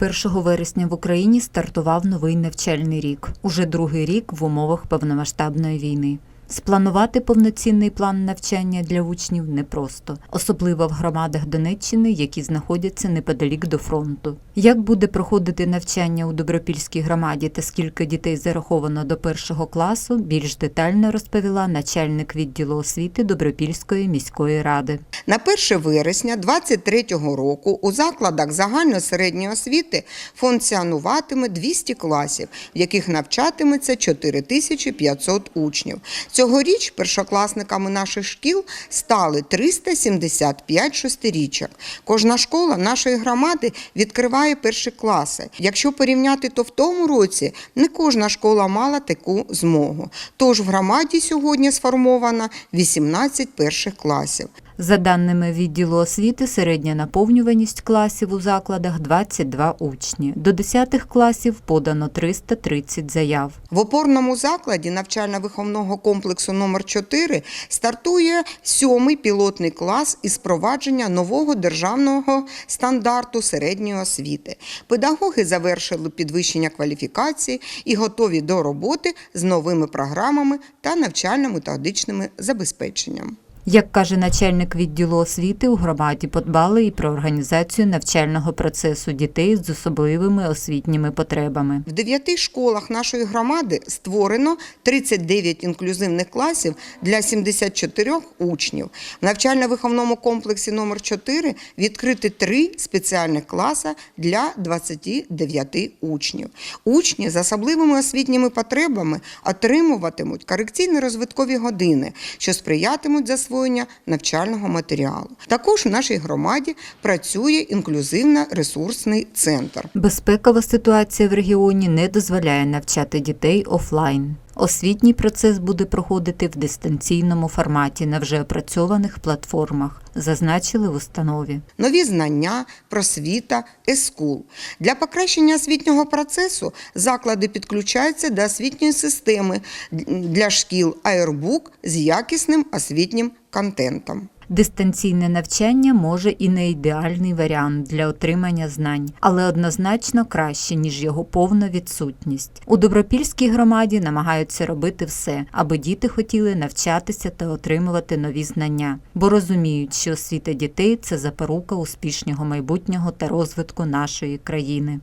1 вересня в Україні стартував новий навчальний рік. Уже другий рік в умовах повномасштабної війни. Спланувати повноцінний план навчання для учнів непросто, особливо в громадах Донеччини, які знаходяться неподалік до фронту. Як буде проходити навчання у Добропільській громаді та скільки дітей зараховано до першого класу, більш детально розповіла начальник відділу освіти Добропільської міської ради. На 1 вересня 2023 року у закладах загальної середньої освіти функціонуватиме 200 класів, в яких навчатиметься 4500 учнів. Цьогоріч першокласниками наших шкіл стали 375 шестирічок. Кожна школа нашої громади відкриває перші класи. Якщо порівняти, то в тому році не кожна школа мала таку змогу. Тож в громаді сьогодні сформовано 18 перших класів. За даними відділу освіти, середня наповнюваність класів у закладах 22 учні. До 10 класів подано 330 заяв. В опорному закладі навчально-виховного комплексу номер 4 стартує сьомий пілотний клас із впровадження нового державного стандарту середньої освіти. Педагоги завершили підвищення кваліфікації і готові до роботи з новими програмами та навчально-методичними забезпеченням. Як каже начальник відділу освіти, у громаді подбали і про організацію навчального процесу дітей з особливими освітніми потребами. В дев'яти школах нашої громади створено 39 інклюзивних класів для 74 учнів. В навчально-виховному комплексі номер 4 відкрити три спеціальних класи для 29 учнів. Учні з особливими освітніми потребами отримуватимуть корекційно-розвиткові години, що сприятимуть засвоєнню навчального матеріалу. Також в нашій громаді працює інклюзивно-ресурсний центр. Безпекова ситуація в регіоні не дозволяє навчати дітей офлайн. Освітній процес буде проходити в дистанційному форматі на вже опрацьованих платформах, зазначили в установі. нові знання, просвіта, ескул. Для покращення освітнього процесу заклади підключаються до освітньої системи для шкіл Айрбук з якісним освітнім контентом. Дистанційне навчання може і не ідеальний варіант для отримання знань, але однозначно краще, ніж його повна відсутність. У Добропільській громаді намагаються робити все, аби діти хотіли навчатися та отримувати нові знання, бо розуміють, що освіта дітей це запорука успішного майбутнього та розвитку нашої країни.